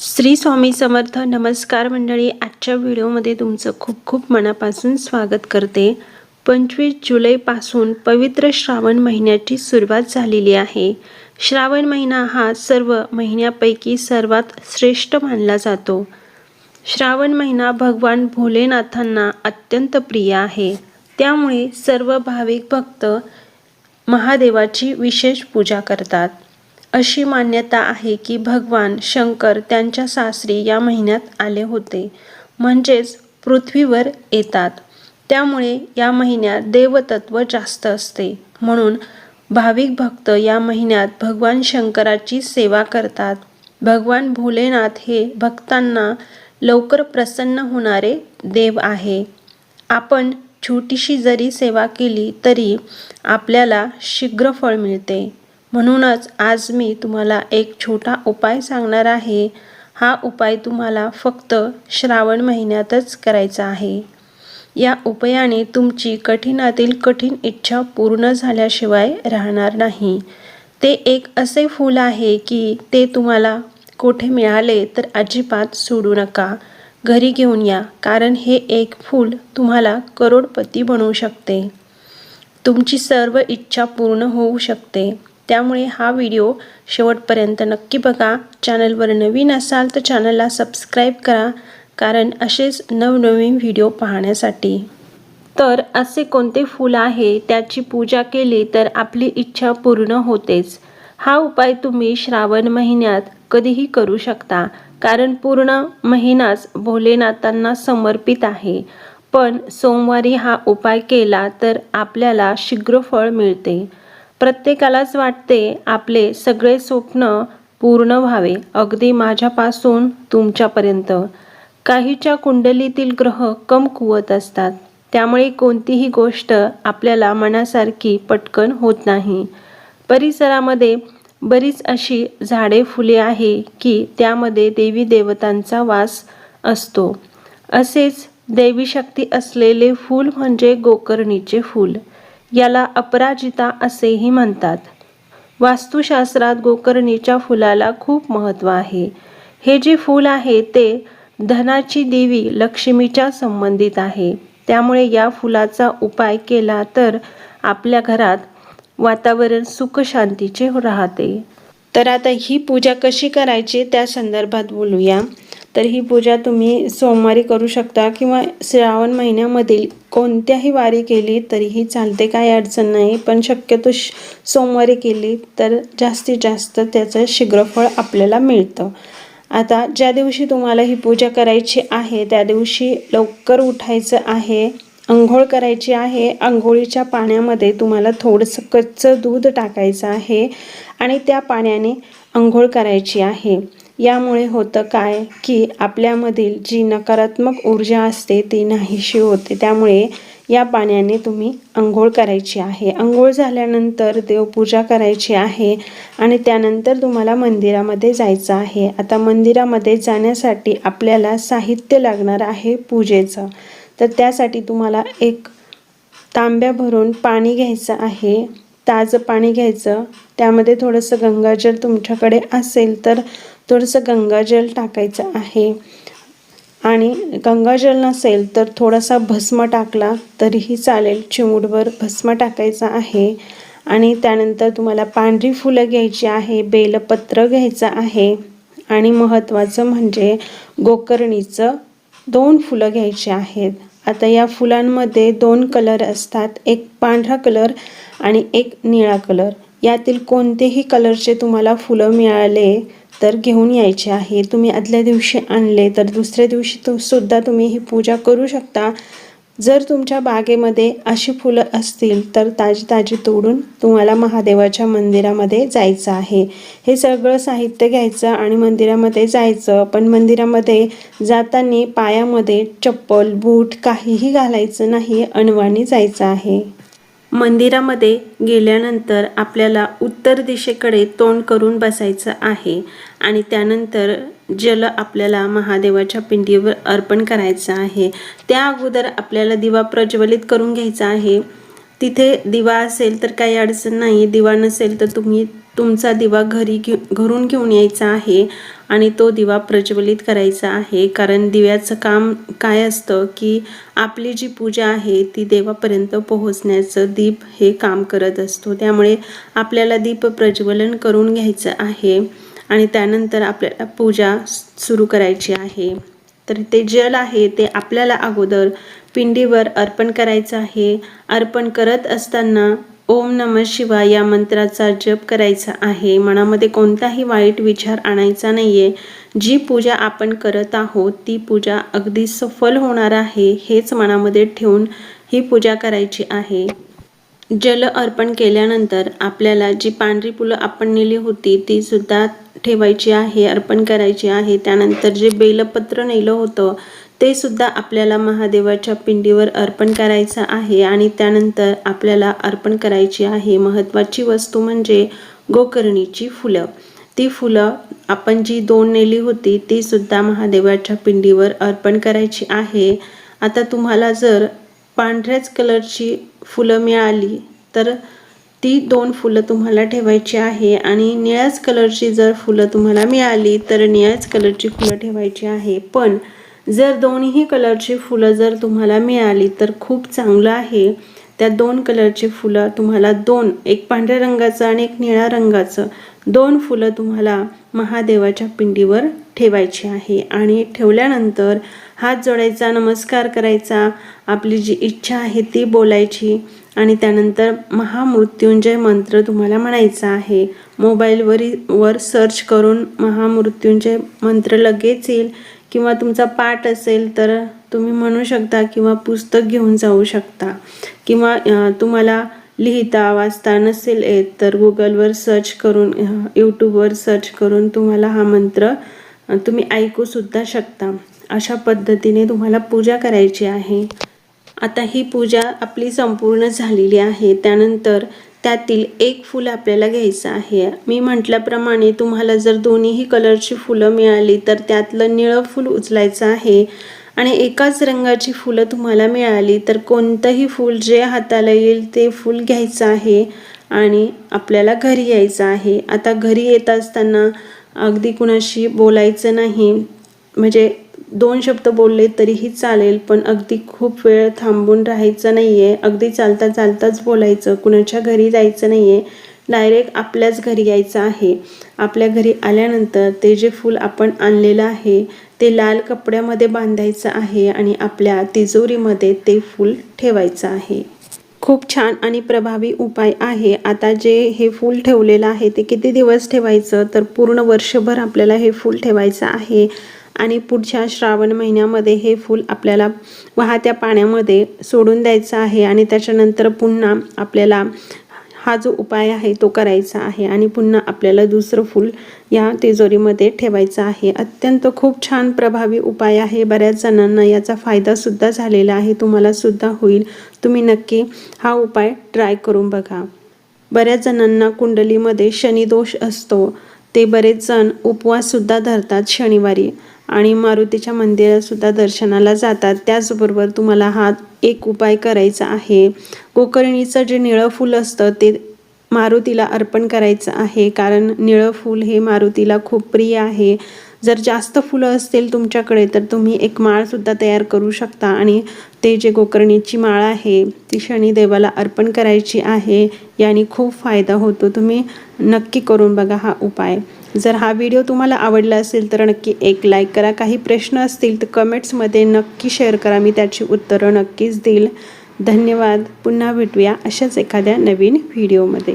श्री स्वामी समर्थ नमस्कार मंडळी आजच्या व्हिडिओमध्ये तुमचं खूप खूप मनापासून स्वागत करते. पंचवीस जुलैपासून पवित्र श्रावण महिन्याची सुरुवात झालेली आहे. श्रावण महिना हा सर्व महिन्यापैकी सर्वात श्रेष्ठ मानला जातो. श्रावण महिना भगवान भोलेनाथांना अत्यंत प्रिय आहे. त्यामुळे सर्व भाविक भक्त महादेवाची विशेष पूजा करतात. अशी मान्यता आहे की भगवान शंकर त्यांच्या सासरी या महिन्यात आले होते. म्हणजेच पृथ्वीवर येतात. त्यामुळे या महिन्यात देवतत्व जास्त असते. म्हणून भाविक भक्त या महिन्यात भगवान शंकराची सेवा करतात. भगवान भोलेनाथ हे भक्तांना लवकर प्रसन्न होणारे देव आहे. आपण छोटीशी जरी सेवा केली तरी आपल्याला शीघ्र फळ मिळते. म्हणूनच आज मी तुम्हाला एक छोटा उपाय सांगणार आहे. हा उपाय तुम्हाला फक्त श्रावण महिन्यातच करायचा आहे. या उपायाने तुमची कठीणातील कठीण इच्छा पूर्ण झाल्याशिवाय राहणार नाही. ते एक असे फूल आहे की ते तुम्हाला कोठे मिळाले तर अजिबात सोडू नका. घरी घेऊन या कारण हे एक फूल तुम्हाला करोडपती बनवू शकते. तुमची सर्व इच्छा पूर्ण होऊ शकते. त्यामुळे हा व्हिडिओ शेवटपर्यंत नक्की बघा. चॅनलवर नवीन असाल तर चॅनलला सबस्क्राईब करा कारण असेच नवनवीन व्हिडिओ पाहण्यासाठी. तर असे कोणते फूल आहे त्याची पूजा केली तर आपली इच्छा पूर्ण होतेच. हा उपाय तुम्ही श्रावण महिन्यात कधीही करू शकता कारण पूर्ण महिनाच भोलेनाथांना समर्पित आहे. पण सोमवारी हा उपाय केला तर आपल्याला शीघ्र फळ मिळते. प्रत्येकालाच वाटते आपले सगळे स्वप्न पूर्ण व्हावे अगदी माझ्यापासून तुमच्यापर्यंत. काहीच्या कुंडलीतील ग्रह कमकुवत असतात. त्यामुळे कोणतीही गोष्ट आपल्याला मनासारखी पटकन होत नाही. परिसरामध्ये बरीच अशी झाडे फुले आहे की त्यामध्ये देवी देवतांचा वास असतो. असेच देवी शक्ती असलेले फूल म्हणजे गोकर्णीचे फूल. याला अपराजिता असेही म्हणतात. वास्तुशास्त्रात गोकर्णीच्या फुलाला खूप महत्त्व आहे. हे जे फूल आहे ते धनाची देवी लक्ष्मीच्या संबंधित आहे. त्यामुळे या फुलाचा उपाय केला तर आपल्या घरात वातावरण सुख शांतीचे राहते. तर आता ही पूजा कशी करायची त्या संदर्भात बोलूया. तर ही पूजा तुम्ही सोमवारी करू शकता किंवा श्रावण महिन्यामधील कोणत्याही वारी केली तरीही चालते काही अडचण नाही. पण शक्यतो श सोमवारी केली तर जास्तीत जास्त त्याचं शीघ्रफळ आपल्याला मिळतं. आता ज्या दिवशी तुम्हाला ही पूजा करायची आहे त्या दिवशी लवकर उठायचं आहे अंघोळ करायची आहे आंघोळीच्या पाण्यामध्ये तुम्हाला थोडंसं कच्चं दूध टाकायचं आहे आणि त्या पाण्याने अंघोळ करायची आहे. यामुळे होतं काय की आपल्यामधील जी नकारात्मक ऊर्जा असते ती नाहीशी होते. त्यामुळे या पाण्याने तुम्ही अंघोळ करायची आहे. अंघोळ झाल्यानंतर देवपूजा करायची आहे आणि त्यानंतर तुम्हाला मंदिरामध्ये जायचं आहे. आता मंदिरामध्ये जाण्यासाठी आपल्याला साहित्य लागणार आहे पूजेचं. तर त्यासाठी तुम्हाला एक तांब्या भरून पाणी घ्यायचं आहे. ताजं पाणी घ्यायचं. त्यामध्ये थोडंसं गंगाजल तुमच्याकडे असेल तर थोडंसं गंगाजल टाकायचं आहे. आणि गंगाजल नसेल तर थोडासा भस्म टाकला तरीही चालेल. चिमूटभर भस्म टाकायचा आहे. आणि त्यानंतर तुम्हाला पांढरी फुलं घ्यायची आहे बेलपत्र घ्यायचं आहे. आणि महत्त्वाचं म्हणजे गोकर्णीचं दोन फुलं घ्यायची आहेत. आता या फुलांमध्ये दोन कलर असतात. एक पांढरा कलर आणि एक निळा कलर. यातील कोणतेही कलरचे तुम्हाला फुलं मिळाले तर घेऊन यायचे आहे. तुम्ही आदल्या दिवशी आणले तर दुसऱ्या दिवशी तो सुद्धा तुम्ही ही पूजा करू शकता. जर तुमच्या बागेमध्ये अशी फुलं असतील तर ताजी ताजी तोडून तुम्हाला महादेवाच्या मंदिरामध्ये जायचं आहे. हे सगळं साहित्य घ्यायचं आणि मंदिरामध्ये जायचं. पण मंदिरामध्ये जाताना पायामध्ये चप्पल बूट काहीही घालायचं नाही अणवाणी जायचं आहे. मंदिरामध्ये गेल्यानंतर आपल्याला उत्तर दिशेकडे तोंड करून बसायचं आहे आणि त्यानंतर जल आपल्याला महादेवाच्या पिंडीवर अर्पण करायचं आहे. त्या अगोदर आपल्याला दिवा प्रज्वलित करून घ्यायचा आहे. तिथे दिवा असेल तर काही अडचण नाही. दिवा नसेल तर तुम्ही तुमचा दिवा घरी घेऊ घरून घेऊन यायचा आहे आणि तो दिवा प्रज्वलित करायचा आहे. कारण दिव्याचं काम काय असतं की आपली जी पूजा आहे ती देवापर्यंत पोहोचण्याचं दीप हे काम करत असतो. त्यामुळे आपल्याला दीप प्रज्वलन करून घ्यायचं आहे. आणि त्यानंतर आपल्याला पूजा सुरू करायची आहे. तर ते जल आहे ते आपल्याला अगोदर पिंडीवर अर्पण करायचं आहे. अर्पण करत असताना ओम नम शिवाय या मंत्राचा जप करायचा आहे. मनामध्ये कोणताही वाईट विचार आणायचा नाही आहे जी पूजा आपण करत आहोत ती पूजा अगदी सफल होणार आहे हेच मनामध्ये ठेवून ही पूजा करायची आहे. जल अर्पण केल्यानंतर आपल्याला जी पांढरी फुलं आपण नेली होती ती सुद्धा ठेवायची आहे अर्पण करायची आहे. त्यानंतर जे बेलपत्र नेलं होतं ते सुद्धा आपल्याला महादेवाच्या पिंडीवर अर्पण करायचं आहे आणि त्यानंतर आपल्याला अर्पण करायची आहे. महत्त्वाची वस्तू म्हणजे गोकर्णीची फुलं. ती फुलं आपण जी दोन नेली होती ती सुद्धा महादेवाच्या पिंडीवर अर्पण करायची आहे. आता तुम्हाला जर पांढऱ्याच कलरची फुलं मिळाली तर ती दोन फुलं तुम्हाला ठेवायची आहे आणि निळ्याच कलरची जर फुलं तुम्हाला मिळाली तर निळ्याच कलरची फुलं ठेवायची आहे. पण जर दोन्ही कलरची फुलं जर तुम्हाला मिळाली तर खूप चांगलं आहे. त्या दोन कलरची फुलं तुम्हाला दोन एक पांढऱ्या रंगाचं आणि एक निळ्या रंगाचं. दोन फुलं तुम्हाला महादेवाच्या पिंडीवर ठेवायची आहे. आणि ठेवल्यानंतर हात जोडायचा नमस्कार करायचा आपली जी इच्छा आहे ती बोलायची. आणि त्यानंतर महामृत्युंजय मंत्र तुम्हाला म्हणायचा आहे. मोबाईलवरी वर सर्च करून महामृत्युंजय मंत्र लगेच येईल. किंवा तुमचा पाठ असेल तर तुम्ही म्हणू शकता किंवा पुस्तक घेऊन जाऊ शकता. किंवा तुम्हाला लिहिता वाचता नसेल येत तर गुगलवर सर्च करून यूट्यूबवर सर्च करून तुम्हाला हा मंत्र तुम्ही ऐकूसुद्धा शकता. अशा पद्धतीने तुम्हाला पूजा करायची आहे. आता ही पूजा आपली संपूर्ण झालेली आहे. त्यानंतर त्यातील एक फूल आपल्याला घ्यायचं आहे. मी म्हटल्याप्रमाणे तुम्हाला जर दोन्हीही कलरची फुलं मिळाली तर त्यातलं निळं फूल उचलायचं आहे. आणि एकाच रंगाची फुलं तुम्हाला मिळाली तर कोणतंही फूल जे हाताला येईल ते फूल घ्यायचं आहे आणि आपल्याला घरी यायचं आहे. आता घरी येत असताना अगदी कुणाशी बोलायचं नाही म्हणजे दोन शब्द बोलले तरीही चालेल पण अगदी खूप वेळ थांबून राहायचं नाही आहे अगदी चालता चालताच बोलायचं कुणाच्या घरी जायचं नाही आहे डायरेक्ट आपल्याच घरी यायचं आहे. आपल्या घरी आल्यानंतर ते जे फूल आपण आणलेलं आहे ते लाल कपड्यामध्ये बांधायचं आहे आणि आपल्या तिजोरीमध्ये ते फूल ठेवायचं आहे. खूप छान आणि प्रभावी उपाय आहे. आता जे हे फूल ठेवलेलं आहे ते किती दिवस ठेवायचं? तर पूर्ण वर्षभर आपल्याला हे फूल ठेवायचं आहे. आणि पुढच्या श्रावण महिन्यामध्ये हे फूल आपल्याला वाहत्या पाण्यामध्ये सोडून द्यायचं आहे आणि त्याच्यानंतर पुन्हा आपल्याला हा जो उपाय आहे तो करायचा आहे आणि पुन्हा आपल्याला दुसरं फूल या तिजोरीमध्ये ठेवायचं आहे. अत्यंत खूप छान प्रभावी उपाय आहे. बऱ्याच जणांना याचा फायदासुद्धा झालेला आहे. तुम्हालासुद्धा होईल. तुम्ही नक्की हा उपाय ट्राय करून बघा. बऱ्याच जणांना कुंडलीमध्ये शनिदोष असतो. ते बरेच जण उपवाससुद्धा धरतात शनिवारी. आणि मारुतीच्या मंदिरातसुद्धा दर्शनाला जातात. त्याचबरोबर तुम्हाला हा एक उपाय करायचा आहे. गोकर्णीचं जे निळं फूल असतं ते मारुतीला अर्पण करायचं आहे. कारण निळं फूल हे मारुतीला खूप प्रिय आहे. जर जास्त फुलं असतील तुमच्याकडे तर तुम्ही एक माळसुद्धा तयार करू शकता. आणि ते जे गोकर्णीची माळ आहे ती शनिदेवाला अर्पण करायची आहे. याने खूप फायदा होतो. तुम्ही नक्की करून बघा हा उपाय. जर हा व्हिडिओ तुम्हाला आवडला असेल तर नक्की एक लाईक करा. काही प्रश्न असतील तर कमेंट्समध्ये नक्की शेअर करा. मी त्याची उत्तरं नक्कीच देईल. धन्यवाद. पुन्हा भेटूया अशाच एखाद्या नवीन व्हिडिओमध्ये